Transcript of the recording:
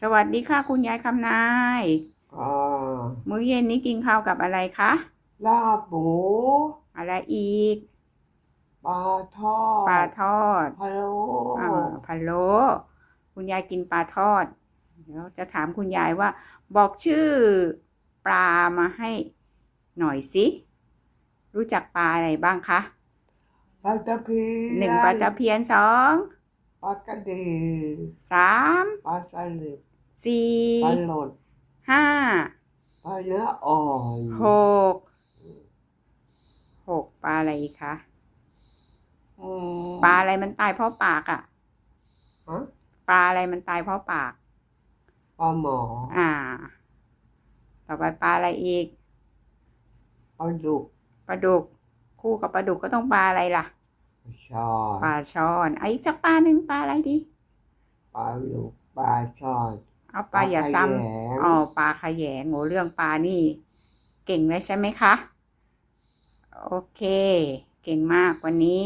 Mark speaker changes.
Speaker 1: สวัสดีค่ะคุณยายคำนาย
Speaker 2: อ่า
Speaker 1: มื้อเย็นนี้กินข้าวกับอะไรคะ
Speaker 2: ลาบหมู
Speaker 1: อะไรอีก
Speaker 2: ปลาทอด
Speaker 1: ปลาทอด
Speaker 2: พะโล้
Speaker 1: อ่าพะโล้คุณยายกินปลาทอด เดี๋ยวจะถามคุณยายว่า บอกชื่อปลามาให้หน่อยสิ รู้จักปลาอะไรบ้างคะ
Speaker 2: ปลาตะเพียน
Speaker 1: หนึ่งปลาตะเพียนสอง
Speaker 2: ปลากระดี
Speaker 1: สาม
Speaker 2: ปลาสลิด
Speaker 1: สี่
Speaker 2: ปลาหลด
Speaker 1: ห้า
Speaker 2: ปลาเนื้ออ่อน
Speaker 1: หกหกปลาอะไรอีกคะ
Speaker 2: อืม
Speaker 1: ปลาอะไรมันตายเพราะปากอะ
Speaker 2: ฮะ
Speaker 1: ปลาอะไรมันตายเพราะปาก
Speaker 2: ปลาหมอ
Speaker 1: อ่า ต่อไปปลาอะไรอีก
Speaker 2: ปลาดุก
Speaker 1: ปลาดุก คู่กับปลาดุกก็ต้องปลาอะไรล่ะ
Speaker 2: ปลา ช่อน
Speaker 1: ปลาช่อนไอะอีกสักปลาหนึ่งปลาอะไรดี
Speaker 2: ปลาดุกปลาช่อน
Speaker 1: เอาปลาอย่าซ้
Speaker 2: ขยงำ
Speaker 1: อ๋อปลาขยงโหเรื่องปลานี่ เก่งเลยใช่ไหมคะ โอเค เก่งมากวันนี้